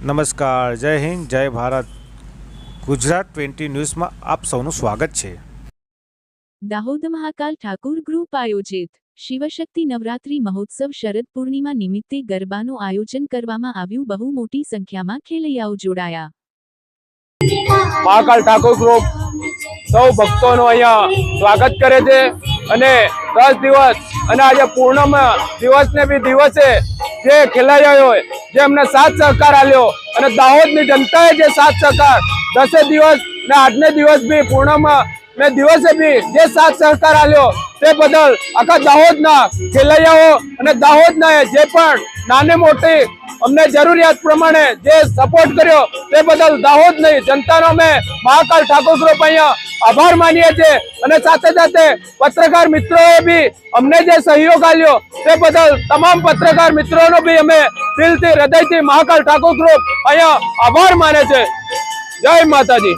નમસ્કાર જય હિન્દ જય ભારત. ગુજરાત ટ્વેન્ટી ન્યૂઝમાં આપ સૌનું સ્વાગત છે. દાહોદ મહાકાલ ઠાકુર ગ્રુપ આયોજિત શિવશક્તિ નવરાત્રી મહોત્સવ શરદ પૂર્ણિમા નિમિત્તે ગરબાનું આયોજન કરવામાં આવ્યું. બહુ મોટી સંખ્યામાં ખેલૈયાઓ જોડાયા. મહાકાલ ઠાકોર ગ્રુપ સૌ ભક્તોનું અહીંયા સ્વાગત કરે છે. અને દસ દિવસ અને આજે પૂર્ણમ દિવસને બી દિવસે જે ખેલાડીઓએ જે અમને સાથ સહકાર આપ્યો અને દાહોદની જનતાએ જે સાથ સહકાર, દસે દિવસ ને આજને દિવસ બી પૂર્ણમાં ને દિવસે બી જે સાથ સહકાર આપ્યો તે બદલ આખા દાહોદના ખેલૈયાઓ અને દાહોદના જે પણ નાને મોટી અમને જરૂરિયાત પ્રમાણે જે સપોર્ટ કર્યો તે બદલ દાહોદ નહીં, જનતાનો અમે મહાકાલ ઠાકોર ગ્રુપ અહીંયા આભાર માનીએ છીએ. અને સાથે સાથે પત્રકાર મિત્રોએ બી અમને જે સહયોગ આપ્યો તે બદલ તમામ પત્રકાર મિત્રોનો બી અમે દિલથી, હૃદયથી મહાકાલ ઠાકોર ગ્રુપ અહીંયા આભાર માને છે. જય માતાજી.